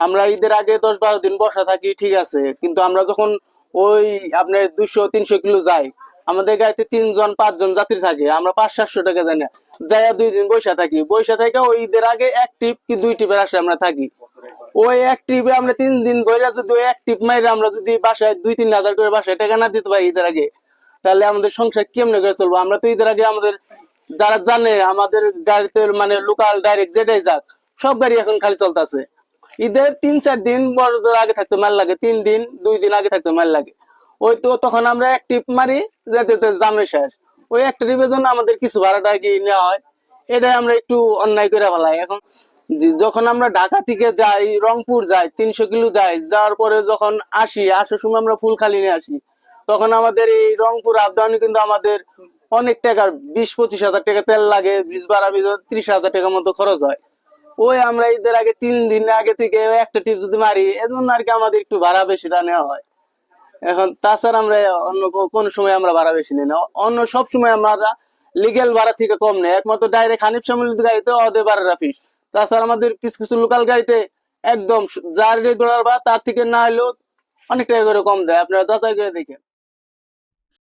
আমরা ঈদের আগে দশ বারো দিন বসা থাকি, ঠিক আছে। কিন্তু আমরা যখন ওই আপনার দুশো তিনশো কিলো যাই, আমাদের গাড়িতে তিনজন, পাঁচজন যাত্রী থাকে, আমরা পাঁচ, সাতশো টাকা দেয় না। যাইয়া দুই দিন বৈশা থাকি বৈশা থেকে ওই ঈদের আগে এক টিপ কি দুই টিপের আসে আমরা থাকি। ওই এক টিপে আমরা তিন দিন ধরে যদি ওই এক টিপ মাইরে আমরা যদি বাসায় দুই, তিন হাজার করে বাসায় টাকা না দিতে পারি ঈদের আগে, তাহলে আমাদের সংসার কেমনে করে চলবো? আমরা তো ঈদের আগে আমাদের যারা জানে, আমাদের গাড়িতে মানে লোকাল ডাইরেক্ট যেটাই যাক, সব গাড়ি এখন খালি চলতেছে। ঈদের তিন, চার দিন বড়দের আগে থাকতে, মাল লাগে। তিন দিন, দুই দিন আগে থাকতে, মাল লাগে। ওই তো তখন আমরা এক টিপ মারি, যেতে জামে শেষ। ওই একটা টিপের জন্য আমাদের কিছু ভাড়াটা কি নেওয়া হয়, এটাই আমরা একটু অন্যায় করে ফেলাই। এখন যখন আমরা ঢাকা থেকে যাই, রংপুর যাই, তিনশো কিলো যাই, যাওয়ার পরে যখন আসি, আসার সময় আমরা ফুল খালি নিয়ে আসি, তখন আমাদের এই রংপুর আপডাউনে কিন্তু আমাদের অনেক টাকার, বিশ, পঁচিশ হাজার টাকা তেল লাগে, বিশ, বারো, বিশ হাজার ত্রিশ হাজার টাকার মতো খরচ হয়। ওই আমরা ঈদের আগে তিন দিন আগে থেকে একটা টিপ যদি মারি, এজন্য আর কি আমাদের একটু ভাড়া বেশিটা নেওয়া হয়। এখন তাছাড়া আমরা অন্য কোনো সময় আমরা ভাড়া বেশি নিই না। অন্য সব সময় আমরা লিগেল ভাড়া থেকে কম নেই। একমাত্র ডাইরেক্ট হানিফ সামিল গাড়িতে ওদের ভাড়া ফিস তাছাড়া আমাদের কিছু কিছু লোকাল গাড়িতে একদম যার রেগুলার ভাড়া তার থেকে না হলেও অনেক টাকা করে কম দেয়। আপনারা যাচাই করে দেখেন।